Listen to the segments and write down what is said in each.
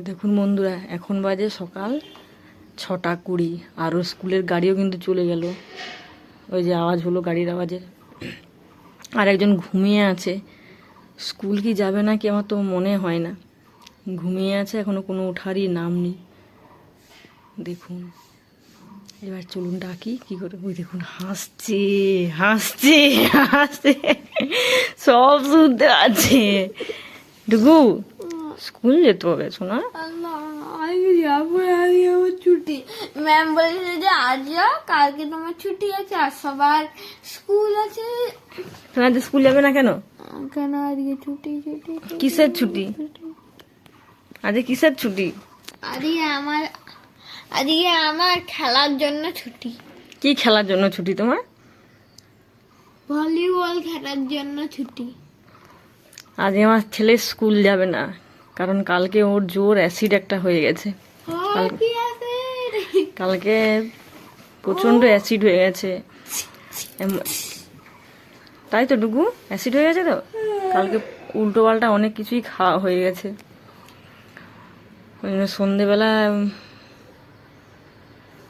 দেখুন বন্ধুরা, এখন বাজে সকাল ছটা কুড়ি আরও স্কুলের গাড়িও কিন্তু চলে গেল। ওই যে আওয়াজ হলো গাড়ির আওয়াজে। আর একজন ঘুমিয়ে আছে। স্কুল কি যাবে না কি আমার তো মনে হয় না। ঘুমিয়ে আছে, এখনও কোনো ওঠারই নাম নেই। দেখুন, এবার চলুন ডাকি, কি করে? ওই দেখুন, হাসছে হাসছে হাসছে। সব শুনতে আছে ডুগু স্কুল যেতে হবে শোনা আজকে যাব আজকে আমার ছুটি ম্যাম বলেছে যে আজ যাও কালকে তোমার ছুটি আছে আর সবার স্কুল আছে শোনা যে স্কুল যাবে না কেন? কেন আজকে ছুটি ছুটি ছুটি। কিসের ছুটি? আজকে কিসের ছুটি? আজকে আমার আজকে আমার খেলার জন্য ছুটি কি খেলার জন্য ছুটি তোমার? ভলিবল খেলার জন্য ছুটি। আজ আমার ছেলে স্কুল যাবে না। কারণ কালকে ওর জোর অ্যাসিড একটা হয়ে গেছে। কালকে প্রচণ্ড অ্যাসিড হয়ে গেছে। তাই তো ডুগু? অ্যাসিড হয়ে গেছে তো? কালকে উল্টো পাল্টা অনেক কিছুই খাওয়া হয়ে গেছে। ওই জন্য সন্ধেবেলা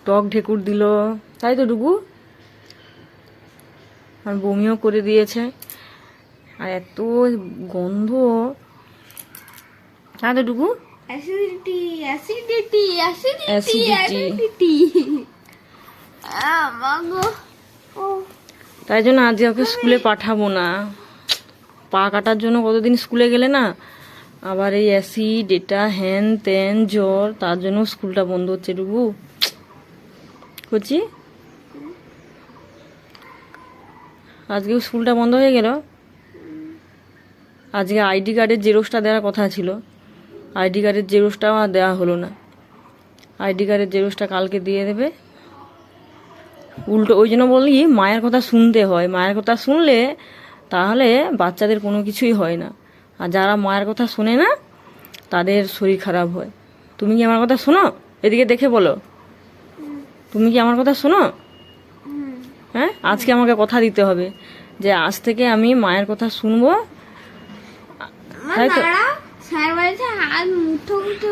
টক ঢেকুর দিল। তাই তো ডুগু? আর বমিও করে দিয়েছে। আর এত গন্ধ। তাই তো ডুগু acidity acidity acidity Acidity. Acidity তাই জন্য আজকে ওকে স্কুলে পাঠাবো না। পা কাটার জন্য কতদিন স্কুলে গেলে না? আবার এই অ্যাসিড এটা হ্যান ত্যান জ্বর তার জন্য স্কুলটা বন্ধ হচ্ছে ডুবু করছি আজকেও স্কুলটা বন্ধ হয়ে গেল? আজকে আইডি কার্ডের জেরক্সটা দেওয়ার কথা ছিল। আইডি কার্ডের জেরক্সটাও আর দেওয়া হলো না। আইডি কার্ডের জেরক্সটা কালকে দিয়ে দেবে। উল্টো, ওই জন্য বলি মায়ের কথা শুনতে হয়। মায়ের কথা শুনলে তাহলে বাচ্চাদের কোনো কিছুই হয় না। আর যারা মায়ের কথা শোনে না, তাদের শরীর খারাপ হয়। তুমি কি আমার কথা শোনো? এদিকে দেখে বলো। তুমি কি আমার কথা শোনো? হ্যাঁ? আজকে আমাকে কথা দিতে হবে যে আজ থেকে আমি মায়ের কথা শুনব। তাই তো হাত মুঠো মুঠো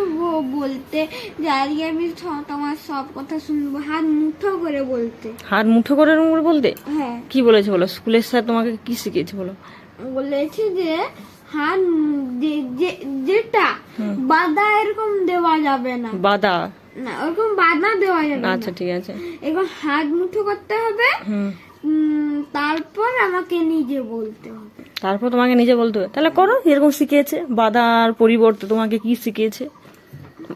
বলতে যে আজকে আমি তোমার সব কথা শুনব। হাত মুঠো করে বলতে। হাত মুঠো করে বলতে? হ্যাঁ। কি বলেছে বলো? স্কুলের স্যার তোমাকে কি শিখিয়েছে বলো? বলেছে যে হাত যেটা বাধা এরকম দেওয়া যাবে না। বাদা না ওরকম বাধা দেওয়া যাবে না। আচ্ছা ঠিক আছে। এরকম হাত মুঠো করতে হবে। তারপর আমাকে নিজে বলতে হবে। তারপর তোমাকে নিজে বলতে হবে। তাহলে করো এরকম শিখিয়েছে। বাধার পরিবর্তে তোমাকে কি শিখিয়েছে?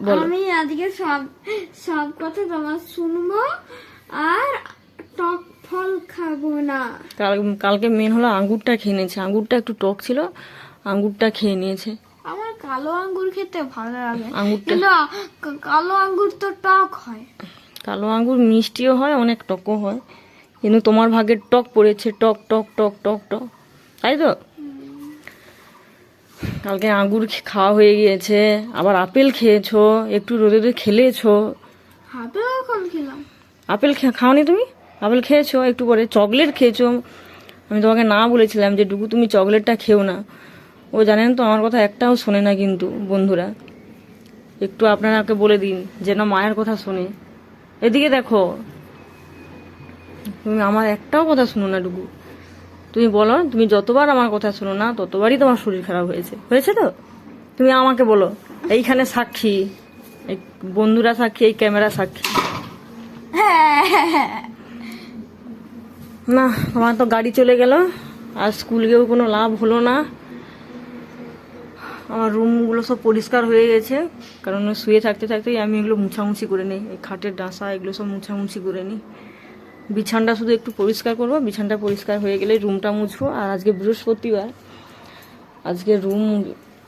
বলো। আমি আজকে সব সব কথা তোমার শুনব আর টক ফল খাব না। কাল কালকে মেন হলো আঙ্গুরটা খেয়ে নিয়েছে। আঙ্গুরটা একটু টক ছিল আঙ্গুরটা খেয়ে নিয়েছে। আমার কালো আঙ্গুর খেতে ভালো লাগে। আঙ্গুরটা কালো আঙ্গুর তো টক হয়। কালো আঙ্গুর মিষ্টিও হয় অনেক টকও হয়। কিন্তু তোমার ভাগের টক পড়েছে টক টক টক টক টক। তাই তো? কালকে আঙ্গুর খাওয়া হয়ে গিয়েছে আবার আপেল খেয়েছো একটু রোদে রোদে খেলেছো। আপেল খাওনি তুমি? আপেল খেয়েছো একটু পরে চকলেট খেয়েছো। আমি তোমাকে না বলেছিলাম যে ডুকু তুমি চকলেটটা খেও না। ও জানেন তো আমার কথা একটাও শোনে না কিন্তু বন্ধুরা। একটু আপনারাকে বলে দিন যেন মায়ের কথা শোনে। এদিকে দেখো তুমি আমার একটাও কথা শুনো না ডুকু তুমি বলো, তুমি যতবার আমার কথা শোনো না, ততবারই তোমার শরীর খারাপ হয়েছে। হয়েছে তো? তুমি আমাকে বলো, এইখানে সাক্ষী, এই বন্ধুরা সাক্ষী, এই ক্যামেরা সাক্ষী। না, আমার তো গাড়ি চলে গেল, আর স্কুল গিয়েও কোনো লাভ হলো না। আমার রুমগুলো সব পরিষ্কার হয়ে গেছে, কারণ শুয়ে থাকতে থাকতেই আমি এগুলো মুছামুছি করে নিই, এই খাটের ডাঁসা এগুলো সব মুছামুছি করে নিই। বিছানটা শুধু একটু পরিষ্কার করব। বিছানটা পরিষ্কার হয়ে গেলে রুমটা মুছবো। আর আজকে বৃহস্পতিবার। আজকে রুম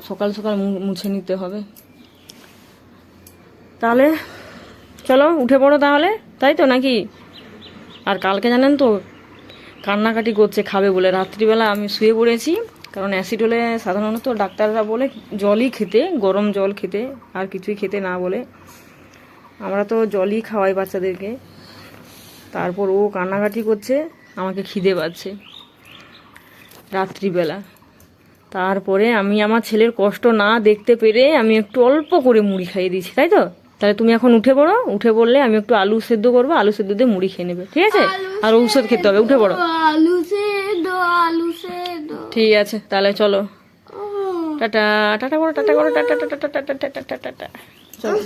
সকাল সকাল মুছে নিতে হবে। তাহলে চলো, উঠে পড়ো তাহলে। তাই তো নাকি? আর কালকে জানেন তো, কান্নাকাটি করছে, খাবে বলে। রাত্রিবেলা আমি শুয়ে পড়েছি, কারণ অ্যাসিড হলে সাধারণত ডাক্তাররা বলে জলই খেতে, গরম জল খেতে, আর কিছুই খেতে না বলে। আমরা তো জলই খাওয়াই বাচ্চাদেরকে। তারপর ও কান্নাকাটি করছে আমাকে খিদে পাচ্ছে রাত্রিবেলা। তারপরে আমি আমার ছেলের কষ্ট না দেখতে পেরে আমি একটু অল্প করে মুড়ি খাইয়ে দিয়েছি তাই তো? তাহলে তুমি এখন উঠে পড়ো উঠে পড়লে আমি একটু আলু সেদ্ধ করব আলু সেদ্ধ দিয়ে মুড়ি খেয়ে নেবে ঠিক আছে? আর ঔষধ খেতে হবে উঠে পড়ো। আলু সেদ্ধ আলু সেদ্ধ। ঠিক আছে তাহলে চলো। টাটা টাটা করো টাটা করো tata tata tata tata tata tata. চলো।